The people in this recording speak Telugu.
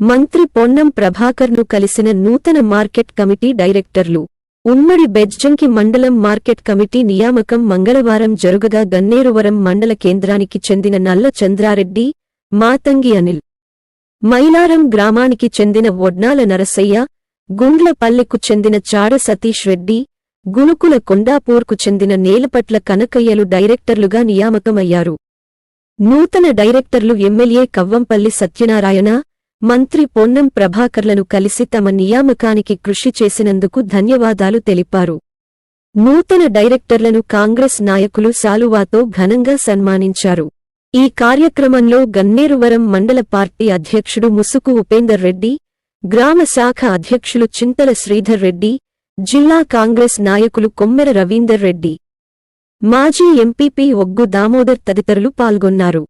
మంత్రి పొన్నం ప్రభాకర్ను కలిసిన నూతన మార్కెట్ కమిటీ డైరెక్టర్లు. ఉమ్మడి బెజ్జంకి మండలం మార్కెట్ కమిటీ నియామకం మంగళవారం జరుగగా గన్నేరువరం మండల కేంద్రానికి చెందిన నల్ల చంద్రారెడ్డి మాతంగి అనిల్. మైలారం గ్రామానికి చెందిన వడ్నాల నరసయ్య గుండ్లపల్లెకు చెందిన చాడ సతీష్ రెడ్డి గునుకుల కొండాపూర్కు చెందిన నేలపట్ల కనకయ్యలు డైరెక్టర్లుగా నియామకమయ్యారు. నూతన డైరెక్టర్లు ఎమ్మెల్యే కవ్వంపల్లి సత్యనారాయణ మంత్రి పొన్నం ప్రభాకర్లను కలిసి తమ నియామకానికి కృషి చేసినందుకు ధన్యవాదాలు తెలిపారు. నూతన డైరెక్టర్లను కాంగ్రెస్ నాయకులు సాలువాతో ఘనంగా సన్మానించారు. ఈ కార్యక్రమంలో గన్నేరువరం మండల పార్టీ అధ్యక్షుడు ముసుకు ఉపేందర్ రెడ్డి గ్రామ శాఖ అధ్యక్షులు చింతల శ్రీధర్ రెడ్డి జిల్లా కాంగ్రెస్ నాయకులు కొమ్మెర రవీందర్ రెడ్డి. మాజీ ఎంపీపీ ఒగ్గు దామోదర్ తదితరులు పాల్గొన్నారు.